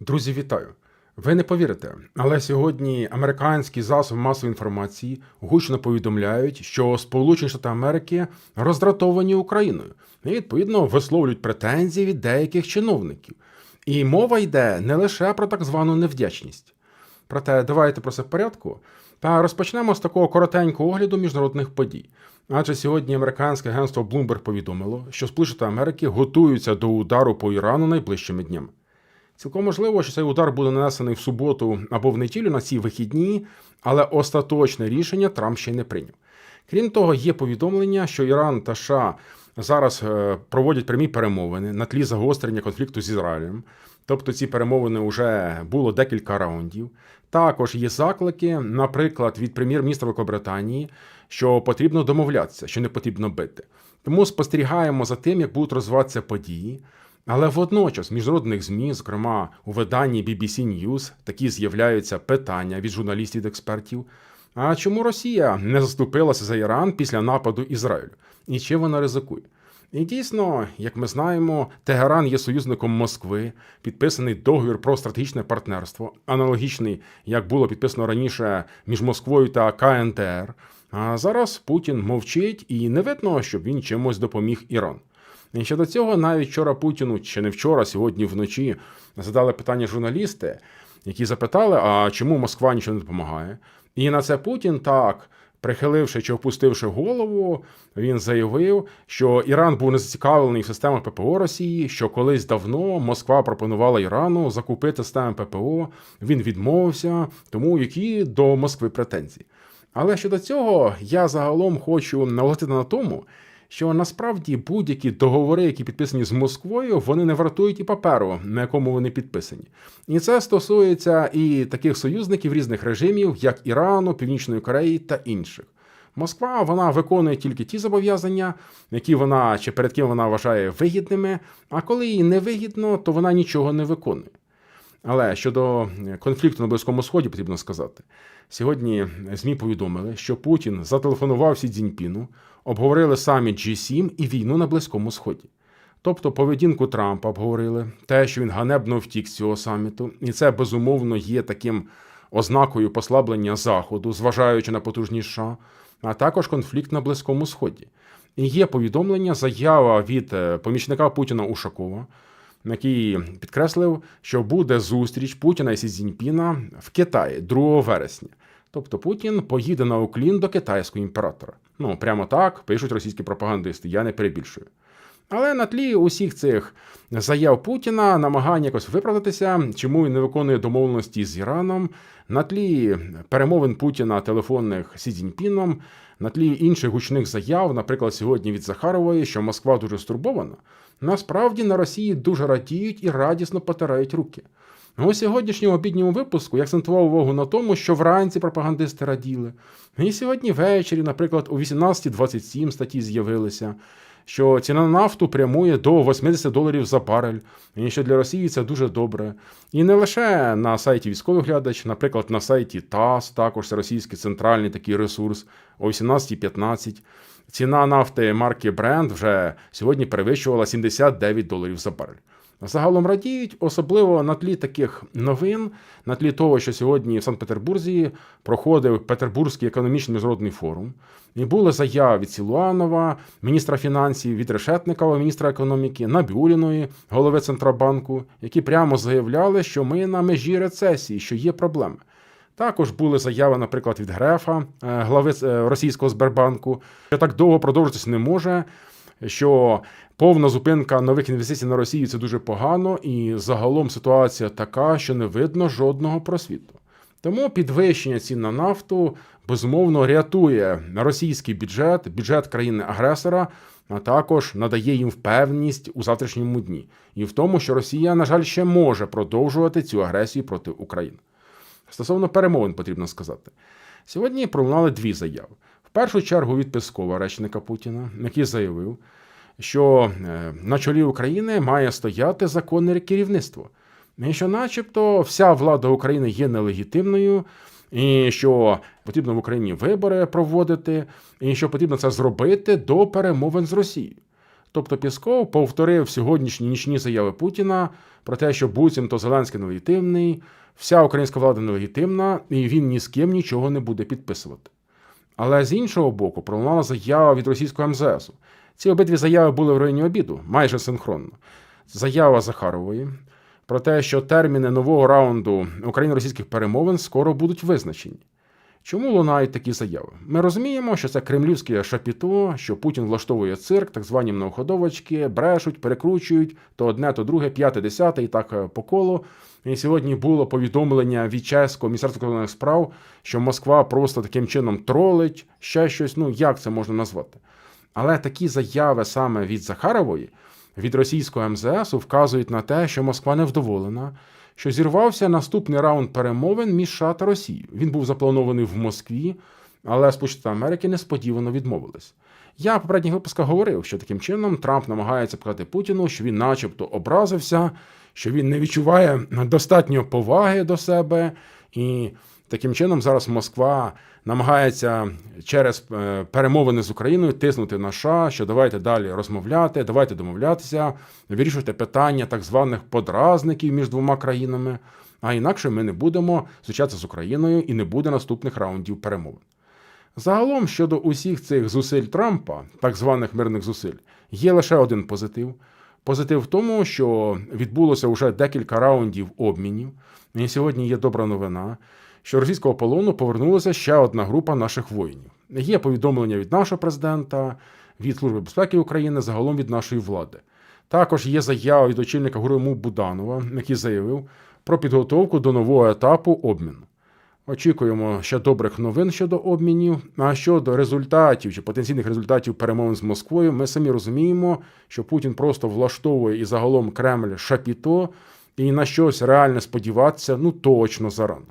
Друзі, вітаю! Ви не повірите, але сьогодні американські засоби масової інформації гучно повідомляють, що Сполучені Штати Америки роздратовані Україною і відповідно висловлюють претензії від деяких чиновників. І мова йде не лише про так звану невдячність. Проте давайте про це в порядку. Та розпочнемо з такого коротенького огляду міжнародних подій. Адже сьогодні американське агентство Bloomberg повідомило, що Сполучені Штати Америки готуються до удару по Ірану найближчими днями. Цілком можливо, що цей удар буде нанесений в суботу або в неділю на ці вихідні, але остаточне рішення Трамп ще не прийняв. Крім того, є повідомлення, що Іран та США зараз е, проводять прямі перемовини на тлі загострення конфлікту з Ізраїлем. Тобто ці перемовини вже було декілька раундів. Також є заклики, наприклад, від прем'єр-міністра Великобританії, що потрібно домовлятися, що не потрібно бити. Тому спостерігаємо за тим, як будуть розвиватися події. Але водночас міжнародних ЗМІ, зокрема у виданні BBC News, такі з'являються питання від журналістів та експертів. А чому Росія не заступилася за Іран після нападу Ізраїлю? І чи вона ризикує? І дійсно, як ми знаємо, Тегеран є союзником Москви, підписаний договір про стратегічне партнерство, аналогічний, як було підписано раніше між Москвою та КНТР. А зараз Путін мовчить і не видно, щоб він чимось допоміг Ірану. І щодо цього, навіть вчора Путіну, чи не вчора, сьогодні вночі задали питання журналісти, які запитали, а чому Москва нічого не допомагає. І на це Путін так. Прихиливши чи опустивши голову, він заявив, що Іран був не зацікавлений в системах ППО Росії, що колись давно Москва пропонувала Ірану закупити системи ППО. Він відмовився, тому які до Москви претензії. Але щодо цього я загалом хочу наголосити на тому, що насправді будь-які договори, які підписані з Москвою, вони не вартують і паперу, на якому вони підписані. І це стосується і таких союзників різних режимів, як Ірану, Північної Кореї та інших. Москва вона виконує тільки ті зобов'язання, які вона чи перед ким вона вважає вигідними. А коли їй не вигідно, то вона нічого не виконує. Але щодо конфлікту на Близькому Сході, потрібно сказати, сьогодні ЗМІ повідомили, що Путін зателефонував Сі Цзіньпіну, обговорили саміт G7 і війну на Близькому Сході. Тобто поведінку Трампа обговорили, те, що він ганебно втік з цього саміту, і це безумовно є таким ознакою послаблення Заходу, зважаючи на потужність США, а також конфлікт на Близькому Сході. І є повідомлення, заява від е, помічника Путіна Ушакова, який підкреслив, що буде зустріч Путіна і Сі Цзіньпіна в Китаї 2 вересня. Тобто Путін поїде на уклін до китайського імператора. Ну, прямо так пишуть російські пропагандисти, я не перебільшую. Але на тлі усіх цих заяв Путіна намагання якось виправдатися, чому він не виконує домовленості з Іраном, на тлі перемовин Путіна телефонних Сі Цзіньпіном, на тлі інших гучних заяв, наприклад, сьогодні від Захарової, що Москва дуже стурбована, насправді на Росії дуже радіють і радісно потирають руки. У сьогоднішньому обідньому випуску я акцентував увагу на тому, що вранці пропагандисти раділи. І сьогодні ввечері, наприклад, у 18.27 статті з'явилися, що ціна на нафту прямує до 80 доларів за барель, і що для Росії це дуже добре. І не лише на сайті військовий глядач, наприклад, на сайті ТАСС, також це російський центральний такий ресурс, о 18.15. Ціна нафти марки Brent вже сьогодні перевищувала 79 доларів за барель. Загалом радіють, особливо на тлі таких новин, на тлі того, що сьогодні в Санкт-Петербурзі проходив Петербурзький економічний міжнародний форум, і були заяви від Сілуанова, міністра фінансів, від Решетникова, міністра економіки, Набюліної, голови Центробанку, які прямо заявляли, що ми на межі рецесії, що є проблеми. Також були заяви, наприклад, від Грефа, глави російського Сбербанку, що так довго продовжитися не може що повна зупинка нових інвестицій на Росію це дуже погано, і загалом ситуація така, що не видно жодного просвіту. Тому підвищення цін на нафту безумовно рятує російський бюджет, бюджет країни-агресора, а також надає їм впевненість у завтрашньому дні, і в тому, що Росія, на жаль, ще може продовжувати цю агресію проти України. Стосовно перемовин потрібно сказати. Сьогодні пролунали дві заяви. Першу чергу від Пескова, речника Путіна, який заявив, що е, на чолі України має стояти законне керівництво, і що, начебто, вся влада України є нелегітимною, і що потрібно в Україні вибори проводити, і що потрібно це зробити до перемовин з Росією. Тобто Пісков повторив сьогоднішні нічні заяви Путіна про те, що буцімто Зеленський нелегітимний, вся українська влада нелегітимна, і він ні з ким нічого не буде підписувати. Але з іншого боку, пролунала заява від російського МЗСу. Ці обидві заяви були в районі обіду, майже синхронно. Заява Захарової про те, що терміни нового раунду україно-російських перемовин скоро будуть визначені. Чому лунають такі заяви? Ми розуміємо, що це кремлівське шапіто, що Путін влаштовує цирк, так звані многоходовочки, брешуть, перекручують то одне, то друге, п'яте, десяте і так е, по колу. І сьогодні було повідомлення від чеського міністерства закордонних справ, що Москва просто таким чином тролить, ще щось. Ну як це можна назвати? Але такі заяви саме від Захарової, від російського МЗС, вказують на те, що Москва невдоволена, що зірвався наступний раунд перемовин між США та Росією. Він був запланований в Москві, але Сполучені Америки несподівано відмовились. Я в попередніх випусках говорив, що таким чином Трамп намагається показати Путіну, що він, начебто, образився, що він не відчуває достатньо поваги до себе, і таким чином зараз Москва намагається через е, перемовини з Україною тиснути на США, що давайте далі розмовляти, давайте домовлятися, вирішувати питання так званих подразників між двома країнами. А інакше ми не будемо зустрічатися з Україною і не буде наступних раундів перемовин. Загалом щодо усіх цих зусиль Трампа, так званих мирних зусиль, є лише один позитив. Позитив в тому, що відбулося вже декілька раундів обмінів. І сьогодні є добра новина, що російського полону повернулася ще одна група наших воїнів. Є повідомлення від нашого президента, від Служби безпеки України, загалом від нашої влади. Також є заява від очільника ГУРМУ Буданова, який заявив про підготовку до нового етапу обміну. Очікуємо ще добрих новин щодо обмінів. А щодо результатів чи потенційних результатів перемовин з Москвою, ми самі розуміємо, що Путін просто влаштовує і загалом Кремль шапіто, і на щось реальне сподіватися ну точно зарано.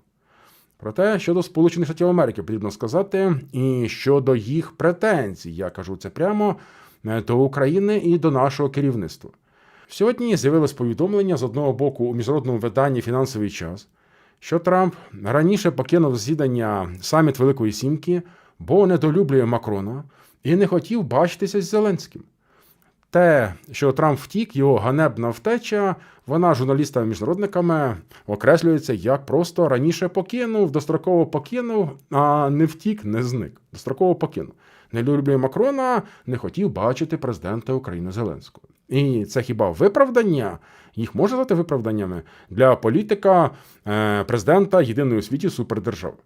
Проте щодо Сполучених Штатів Америки потрібно сказати, і щодо їх претензій, я кажу це прямо е, до України і до нашого керівництва. Сьогодні з'явилось повідомлення з одного боку у міжнародному виданні Фінансовий час, що Трамп раніше покинув засідання саміт Великої Сімки, бо недолюблює Макрона і не хотів бачитися з Зеленським. Те, що Трамп втік, його ганебна втеча, вона журналістами-міжнародниками окреслюється як просто раніше покинув, достроково покинув, а не втік, не зник. Достроково покинув. Не люблює Макрона, не хотів бачити президента України Зеленського. І це хіба виправдання? Їх можна звати виправданнями для політика е, президента єдиної у світі супердержави.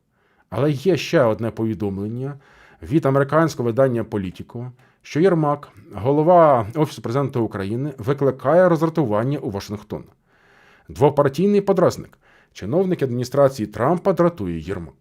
Але є ще одне повідомлення від американського видання Політіко, що Єрмак, голова Офісу президента України, викликає роздратування у Вашингтон. Двопартійний подразник. Чиновник адміністрації Трампа дратує Єрмак.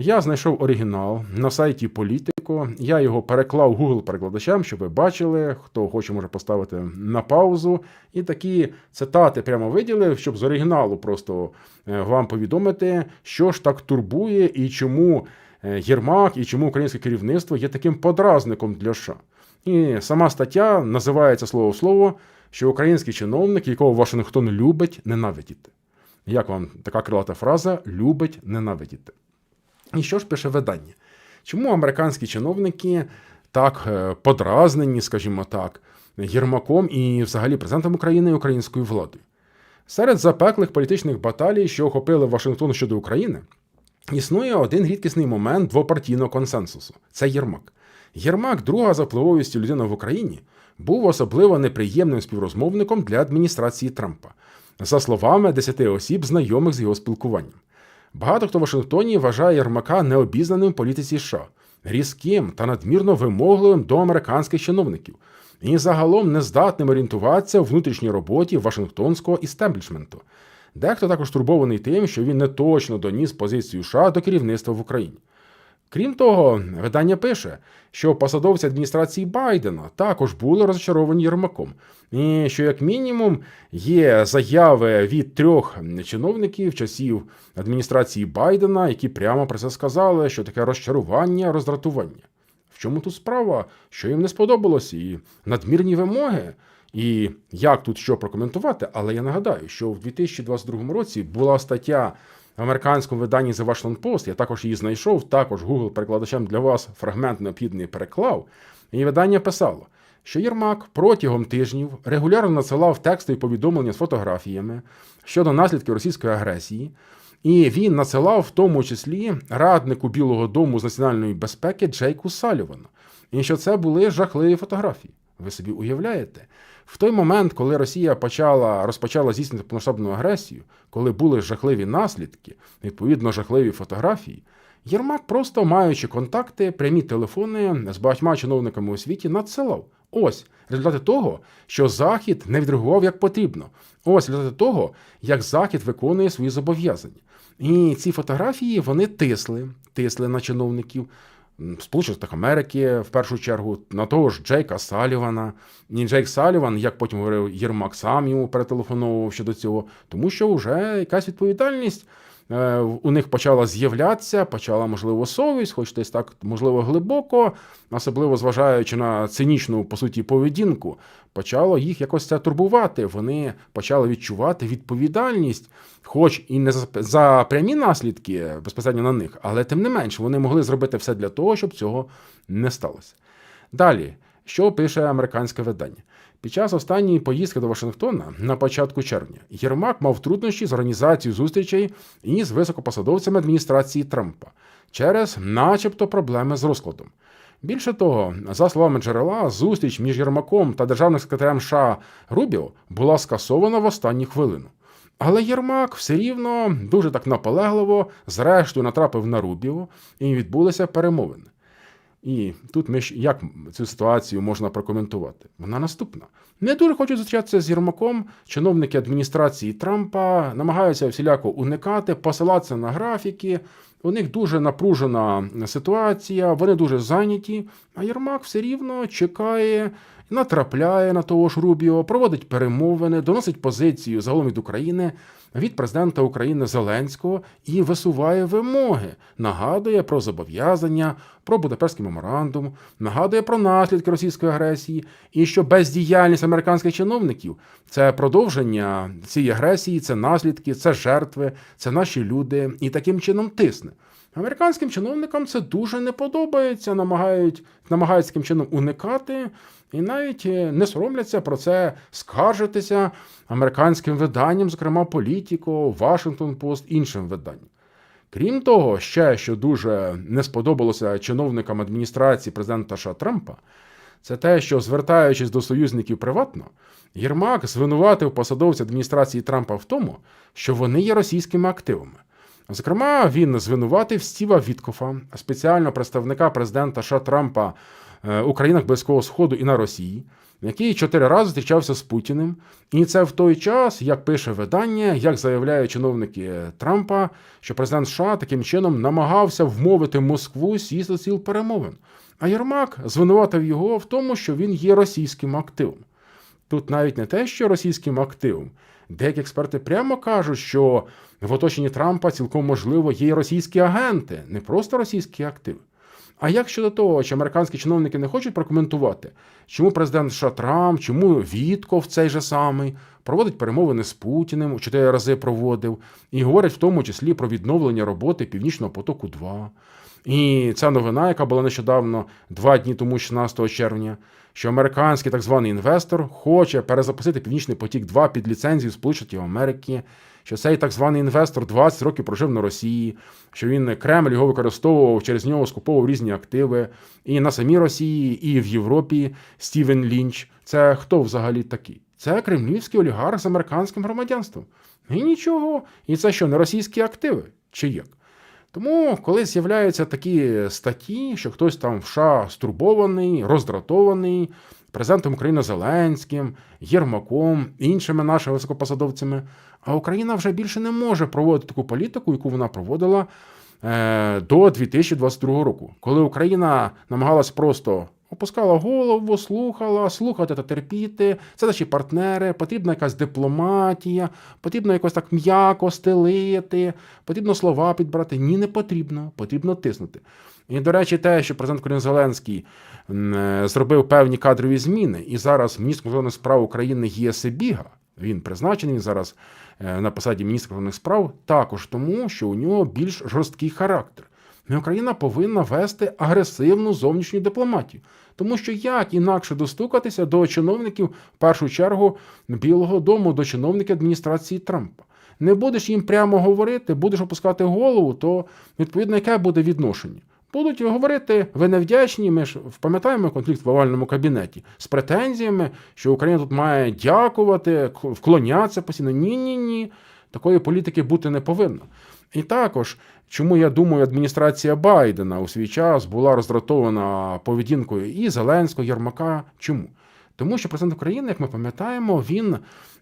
Я знайшов оригінал на сайті Політико. Я його переклав Google перекладачам, щоб ви бачили, хто хоче, може поставити на паузу. І такі цитати прямо виділив, щоб з оригіналу просто е, вам повідомити, що ж так турбує і чому Єрмак і чому українське керівництво є таким подразником для США. І сама стаття називається слово в слово, що український чиновник, якого Вашингтон любить ненавидіти. Як вам така крилата фраза любить ненавидіти? І що ж пише видання? Чому американські чиновники так е, подразнені, скажімо так, Єрмаком і взагалі президентом України і українською владою? Серед запеклих політичних баталій, що охопили Вашингтон щодо України, існує один рідкісний момент двопартійного консенсусу це Єрмак. Єрмак, друга за впливовістю людина в Україні, був особливо неприємним співрозмовником для адміністрації Трампа, за словами десяти осіб, знайомих з його спілкуванням. Багато хто в Вашингтоні вважає Єрмака необізнаним в політиці США, різким та надмірно вимогливим до американських чиновників і загалом нездатним орієнтуватися у внутрішній роботі Вашингтонського істеблішменту. Дехто також турбований тим, що він не точно доніс позицію США до керівництва в Україні. Крім того, видання пише, що посадовці адміністрації Байдена також були розчаровані Єрмаком, і що, як мінімум, є заяви від трьох чиновників часів адміністрації Байдена, які прямо про це сказали, що таке розчарування, роздратування. В чому тут справа? Що їм не сподобалось, і надмірні вимоги. І як тут що прокоментувати, але я нагадаю, що в 2022 році була стаття в американському виданні The Washington Post, я також її знайшов, також Google перекладачем для вас фрагмент необхідний переклав. І видання писало, що Єрмак протягом тижнів регулярно надсилав текстові повідомлення з фотографіями щодо наслідків російської агресії, і він надсилав в тому числі раднику Білого Дому з національної безпеки Джейку Салівану. І що це були жахливі фотографії. Ви собі уявляєте? В той момент, коли Росія почала розпочала здійснювати повномасштабну агресію, коли були жахливі наслідки, відповідно жахливі фотографії, Єрмак, просто маючи контакти, прямі телефони з багатьма чиновниками у світі, надсилав. Ось результати того, що Захід не відреагував як потрібно. Ось результати того, як Захід виконує свої зобов'язання. І ці фотографії вони тисли, тисли на чиновників. Сполучених Штатах Америки, в першу чергу, на того ж Джейка Салівана. І Джейк Саліван, як потім говорив Єрмак, сам йому перетелефоновував щодо цього, тому що вже якась відповідальність у них почала з'являтися, почала, можливо, совість, хоч десь так, можливо, глибоко, особливо зважаючи на цинічну, по суті, поведінку, почало їх якось це турбувати. Вони почали відчувати відповідальність, хоч і не за, за прямі наслідки безпосередньо на них, але тим не менш вони могли зробити все для того, щоб цього не сталося. Далі, що пише американське видання? Під час останньої поїздки до Вашингтона на початку червня Єрмак мав труднощі з організацією зустрічей із високопосадовцями адміністрації Трампа через, начебто, проблеми з розкладом. Більше того, за словами джерела, зустріч між Єрмаком та державним секретарем США Рубіо була скасована в останню хвилину. Але Єрмак все рівно дуже так наполегливо, зрештою, натрапив на Рубіо і відбулися перемовини. І тут ми ж як цю ситуацію можна прокоментувати? Вона наступна. Не дуже хочуть зустрічатися з Єрмаком. Чиновники адміністрації Трампа намагаються всіляко уникати, посилатися на графіки. У них дуже напружена ситуація, вони дуже зайняті. А Єрмак все рівно чекає, натрапляє на того ж Рубіо, проводить перемовини, доносить позицію загалом від України від президента України Зеленського і висуває вимоги, нагадує про зобов'язання, про Будапештський меморандум, нагадує про наслідки російської агресії, і що бездіяльність американських чиновників це продовження цієї агресії, це наслідки, це жертви, це наші люди, і таким чином тисне. Американським чиновникам це дуже не подобається, намагають, намагаються таким чином уникати і навіть е, не соромляться про це скаржитися американським виданням, зокрема Політіко, Вашингтон Пост, іншим виданням. Крім того, ще що дуже не сподобалося чиновникам адміністрації президента США Трампа, це те, що, звертаючись до союзників приватно, Єрмак звинуватив посадовців адміністрації Трампа в тому, що вони є російськими активами. Зокрема, він звинуватив Стіва Віткофа, спеціального представника президента США Трампа е, у країнах Близького Сходу і на Росії, який чотири рази зустрічався з Путіним. І це в той час, як пише видання, як заявляють чиновники Трампа, що президент США таким чином намагався вмовити Москву сісти ціл перемовин. А Єрмак звинуватив його в тому, що він є російським активом. Тут навіть не те, що російським активом. Деякі експерти прямо кажуть, що в оточенні Трампа цілком можливо є й російські агенти, не просто російські активи. А як щодо того, чи американські чиновники не хочуть прокоментувати, чому президент США Трамп, чому Вітков цей же самий проводить перемовини з Путіним, чотири рази проводив, і говорить в тому числі про відновлення роботи Північного потоку 2 І ця новина, яка була нещодавно, два дні тому, 16 червня, що американський так званий інвестор хоче перезапустити Північний потік 2 під ліцензію Сполучених Америки, що цей так званий інвестор 20 років прожив на Росії, що він Кремль його використовував через нього скуповував різні активи і на самій Росії, і в Європі Стівен Лінч. Це хто взагалі такий? Це кремлівський олігарх з американським громадянством. І нічого. І це що, не російські активи? Чи як? Тому, коли з'являються такі статті, що хтось там в США стурбований, роздратований президентом України Зеленським, Єрмаком, іншими нашими високопосадовцями, а Україна вже більше не може проводити таку політику, яку вона проводила е, до 2022 року, коли Україна намагалась просто опускала голову, слухала, слухати та терпіти. Це наші партнери, потрібна якась дипломатія, потрібно якось так м'яко стелити, потрібно слова підбрати. Ні, не потрібно, потрібно тиснути. І, до речі, те, що президент Корін Зеленський е, зробив певні кадрові зміни, і зараз міністр закордонних справ України є Себіга. Він призначений він зараз е, на посаді міністра закордонних справ, також тому, що у нього більш жорсткий характер. І Україна повинна вести агресивну зовнішню дипломатію. Тому що як інакше достукатися до чиновників, в першу чергу, Білого Дому, до чиновників адміністрації Трампа. Не будеш їм прямо говорити, будеш опускати голову, то відповідно яке буде відношення? Будуть говорити, ви невдячні. Ми ж пам'ятаємо конфлікт в овальному кабінеті з претензіями, що Україна тут має дякувати, вклонятися постійно. Ні, ні, ні. Такої політики бути не повинно. І також, чому я думаю, адміністрація Байдена у свій час була роздратована поведінкою і Зеленського, Єрмака. Чому? Тому що президент України, як ми пам'ятаємо, він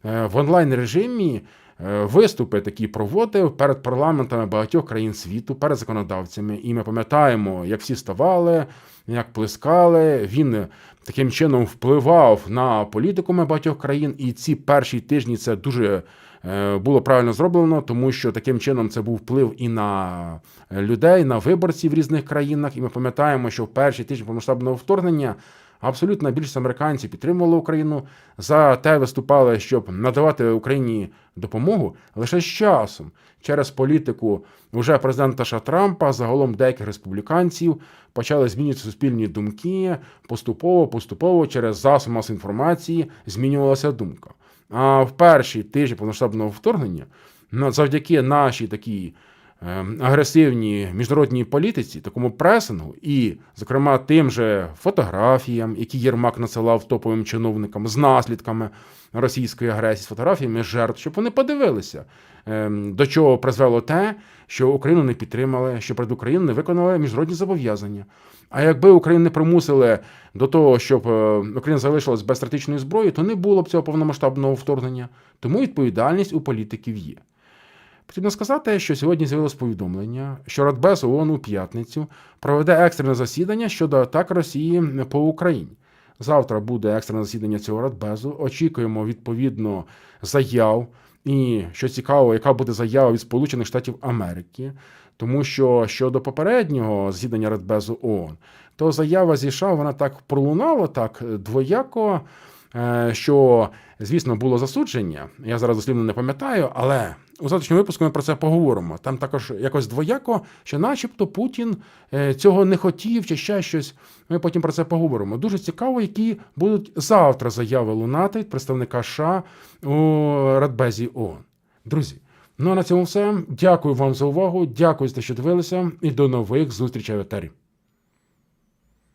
е, в онлайн режимі е, виступи такі проводив перед парламентами багатьох країн світу, перед законодавцями. І ми пам'ятаємо, як всі ставали, як плескали. Він таким чином впливав на політикуми багатьох країн. І ці перші тижні це дуже було правильно зроблено, тому що таким чином це був вплив і на людей, на виборців в різних країнах. І ми пам'ятаємо, що в перші тижні повномасштабного вторгнення. Абсолютна більшість американців підтримували Україну за те, виступали, щоб надавати Україні допомогу лише з часом через політику уже президента Ша Трампа, загалом деяких республіканців почали змінювати суспільні думки. Поступово, поступово через засоби масової інформації змінювалася думка. В перші тижні повноштабного вторгнення завдяки нашій такій агресивній міжнародній політиці, такому пресингу, і, зокрема, тим же фотографіям, які Єрмак надсилав топовим чиновникам з наслідками російської агресії, з фотографіями жертв, щоб вони подивилися, е, до чого призвело те, що Україну не підтримали, що перед Україною не виконали міжнародні зобов'язання. А якби Україну не примусили до того, щоб е, Україна залишилась без стратегічної зброї, то не було б цього повномасштабного вторгнення. Тому відповідальність у політиків є. Потрібно сказати, що сьогодні з'явилось повідомлення, що Радбез ООН у п'ятницю проведе екстрене засідання щодо атак Росії по Україні. Завтра буде екстрене засідання цього Радбезу. Очікуємо відповідно заяв. І що цікаво, яка буде заява від Сполучених Штатів Америки, тому що щодо попереднього засідання Радбезу ООН, то заява зі США вона так пролунала так двояко, що, звісно, було засудження. Я зараз дослівно не пам'ятаю, але у завтрашньому випуску ми про це поговоримо. Там також якось двояко, що, начебто, Путін е, цього не хотів чи ще щось. Ми потім про це поговоримо. Дуже цікаво, які будуть завтра заяви лунати представника США у Радбезі ООН. Друзі. Ну а на цьому все. Дякую вам за увагу. Дякую за те, що дивилися, і до нових зустрічей в етері.